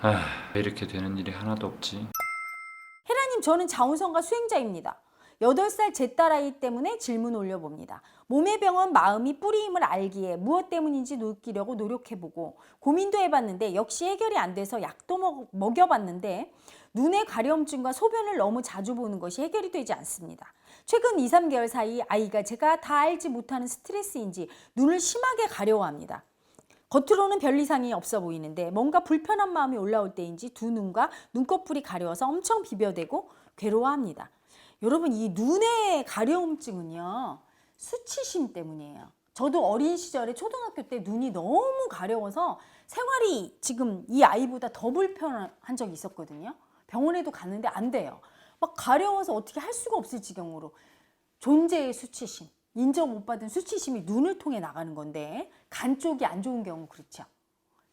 아, 왜 이렇게 되는 일이 하나도 없지? 헤라님 저는 자운성가 수행자입니다. 8살 제 딸아이 때문에 질문 올려봅니다. 몸의 병은 마음이 뿌리임을 알기에 무엇 때문인지 느끼려고 노력해보고 고민도 해봤는데 역시 해결이 안 돼서 약도 먹, 먹여봤는데 눈의 가려움증과 소변을 너무 자주 보는 것이 해결이 되지 않습니다. 최근 2, 3개월 사이 아이가 제가 다 알지 못하는 스트레스인지 눈을 심하게 가려워합니다. 겉으로는 별 이상이 없어 보이는데 뭔가 불편한 마음이 올라올 때인지 두 눈과 눈꺼풀이 가려워서 엄청 비벼대고 괴로워합니다. 여러분 이 눈의 가려움증은요 수치심 때문이에요. 저도 어린 시절에 초등학교 때 눈이 너무 가려워서 생활이 지금 이 아이보다 더 불편한 적이 있었거든요. 병원에도 갔는데 안 돼요. 막 가려워서 어떻게 할 수가 없을 지경으로 존재의 수치심, 인정 못 받은 수치심이 눈을 통해 나가는 건데 간 쪽이 안 좋은 경우 그렇죠.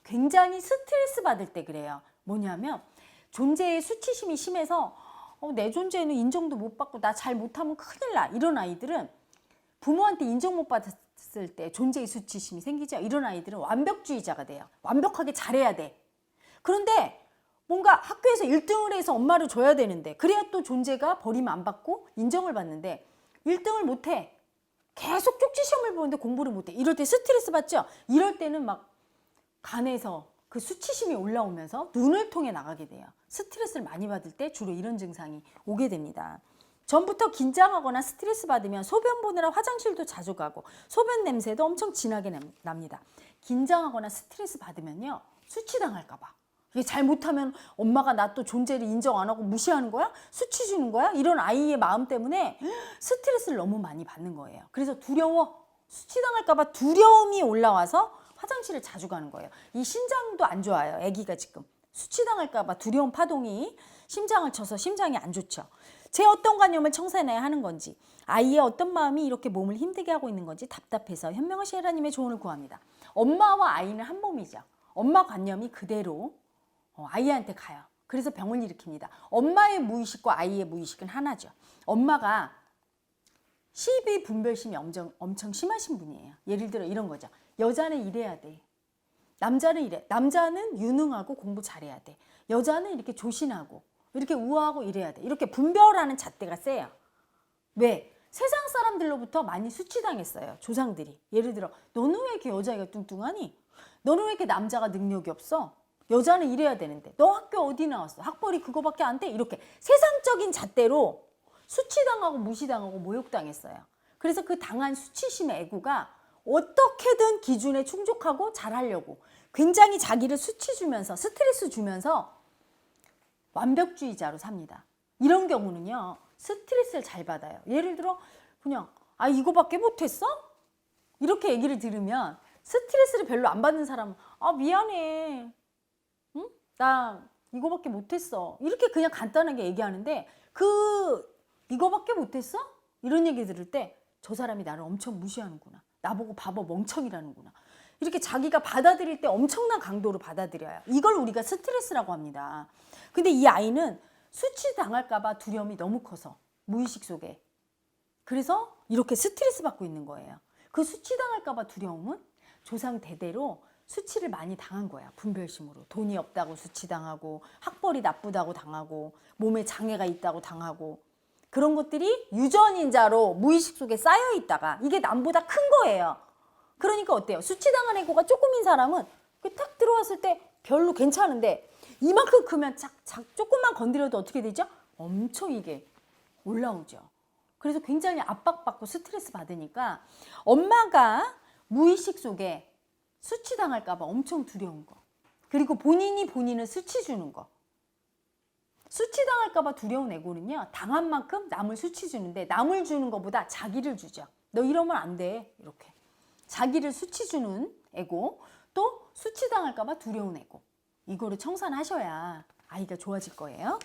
굉장히 스트레스 받을 때 그래요. 뭐냐면 존재의 수치심이 심해서 어, 내 존재는 인정도 못 받고 나 잘 못하면 큰일 나 이런 아이들은 부모한테 인정 못 받았을 때 존재의 수치심이 생기죠. 이런 아이들은 완벽주의자가 돼요. 완벽하게 잘해야 돼. 그런데 뭔가 학교에서 1등을 해서 엄마를 줘야 되는데 그래야 또 존재가 버림 안 받고 인정을 받는데 1등을 못 해. 계속 쪽지 시험을 보는데 공부를 못 해. 이럴 때 스트레스 받죠? 이럴 때는 막 간에서 그 수치심이 올라오면서 눈을 통해 나가게 돼요. 스트레스를 많이 받을 때 주로 이런 증상이 오게 됩니다. 전부터 긴장하거나 스트레스 받으면 소변 보느라 화장실도 자주 가고 소변 냄새도 엄청 진하게 남- 납니다. 긴장하거나 스트레스 받으면요 수치당할까 봐. 이게 잘못하면 엄마가 나 또 존재를 인정 안 하고 무시하는 거야? 수치 주는 거야? 이런 아이의 마음 때문에 스트레스를 너무 많이 받는 거예요. 그래서 두려워. 수치당할까 봐 두려움이 올라와서 화장실을 자주 가는 거예요. 이 신장도 안 좋아요. 아기가 지금. 수치당할까 봐 두려움 파동이 심장을 쳐서 심장이 안 좋죠. 제 어떤 관념을 청산해야 하는 건지 아이의 어떤 마음이 이렇게 몸을 힘들게 하고 있는 건지 답답해서 현명하신 헤라님의 조언을 구합니다. 엄마와 아이는 한 몸이죠. 엄마 관념이 그대로 어, 아이한테 가요. 그래서 병을 일으킵니다. 엄마의 무의식과 아이의 무의식은 하나죠. 엄마가 시비 분별심이 엄청, 엄청 심하신 분이에요. 예를 들어 이런 거죠. 여자는 이래야 돼. 남자는 이래. 남자는 유능하고 공부 잘해야 돼. 여자는 이렇게 조신하고 이렇게 우아하고 이래야 돼. 이렇게 분별하는 잣대가 세요. 왜? 세상 사람들로부터 많이 수치당했어요. 조상들이. 예를 들어 너는 왜 이렇게 여자애가 뚱뚱하니? 너는 왜 이렇게 남자가 능력이 없어? 여자는 이래야 되는데 너 학교 어디 나왔어? 학벌이 그거밖에 안 돼? 이렇게 세상적인 잣대로 수치당하고 무시당하고 모욕당했어요. 그래서 그 당한 수치심의 애구가 어떻게든 기준에 충족하고 잘하려고 굉장히 자기를 수치 주면서 스트레스 주면서 완벽주의자로 삽니다. 이런 경우는요, 스트레스를 잘 받아요. 예를 들어, 그냥, 아, 이거밖에 못했어? 이렇게 얘기를 들으면 스트레스를 별로 안 받는 사람은, 아, 미안해. 응? 나 이거밖에 못했어. 이렇게 그냥 간단하게 얘기하는데, 그, 이거밖에 못했어? 이런 얘기 들을 때, 저 사람이 나를 엄청 무시하는구나. 나보고 바보 멍청이라는구나. 이렇게 자기가 받아들일 때 엄청난 강도로 받아들여요. 이걸 우리가 스트레스라고 합니다. 근데 이 아이는 수치 당할까봐 두려움이 너무 커서 무의식 속에 그래서 이렇게 스트레스 받고 있는 거예요. 그 수치 당할까봐 두려움은 조상 대대로 수치를 많이 당한 거야. 분별심으로 돈이 없다고 수치 당하고 학벌이 나쁘다고 당하고 몸에 장애가 있다고 당하고 그런 것들이 유전인자로 무의식 속에 쌓여 있다가 이게 남보다 큰 거예요. 그러니까 어때요? 수치당한 애고가 조금인 사람은 그딱 들어왔을 때 별로 괜찮은데 이만큼 크면 작, 작, 조금만 건드려도 어떻게 되죠? 엄청 이게 올라오죠. 그래서 굉장히 압박받고 스트레스 받으니까 엄마가 무의식 속에 수치당할까봐 엄청 두려운 거. 그리고 본인이 본인을 수치 주는 거. 수치당할까봐 두려운 애고는요, 당한 만큼 남을 수치 주는데 남을 주는 것보다 자기를 주죠. 너 이러면 안 돼. 이렇게. 자기를 수치 주는 애고, 또 수치당할까봐 두려운 애고. 이거를 청산하셔야 아이가 좋아질 거예요.